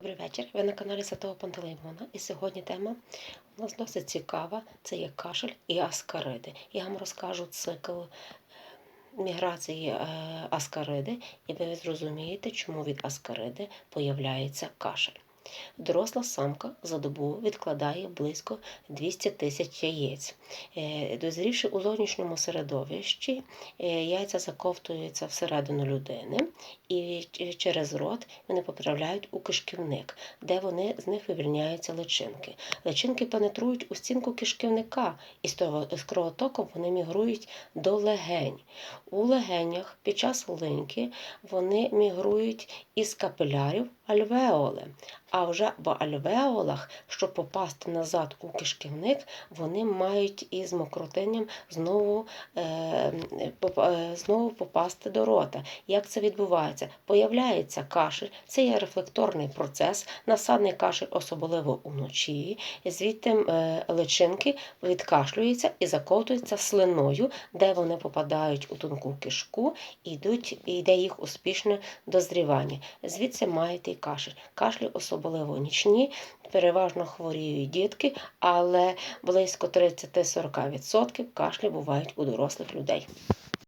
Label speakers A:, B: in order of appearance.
A: Добрий вечір. Ви на каналі Святого Пантелеймона. І сьогодні тема у нас досить цікава. Це є кашель і аскариди. Я вам розкажу цикл е, міграції е, аскариди, і ви зрозумієте, чому від аскариди появляється кашель. Доросла самка за добу відкладає близько 200 тисяч яєць. Е, Дозрівши у зовнішньому середовищі, е, яйця заковтуються всередину людини і через рот вони потрапляють у кишківник, де вони з них вивільняються личинки. Личинки пенетрують у стінку кишківника, і з кровотоком вони мігрують до легень. У легенях під час линьки вони мігрують із капілярів альвеоли. А вже в альвеолах, щоб попасти назад у кишківник, вони мають із мокротинням знову, е, е, знову попасти до рота. Як це відбувається? Появляється кашель, це є рефлекторний процес, насадний кашель, особливо уночі. Звідти е, личинки відкашлюються і заковтуються слиною, де вони попадають у тонку кишку і йдуть, йде їх успішне дозрівання. Звідси маєте кашель. Кашлі особливо нічні, переважно хворіють дітки, але близько 30-40% кашлі бувають у дорослих людей.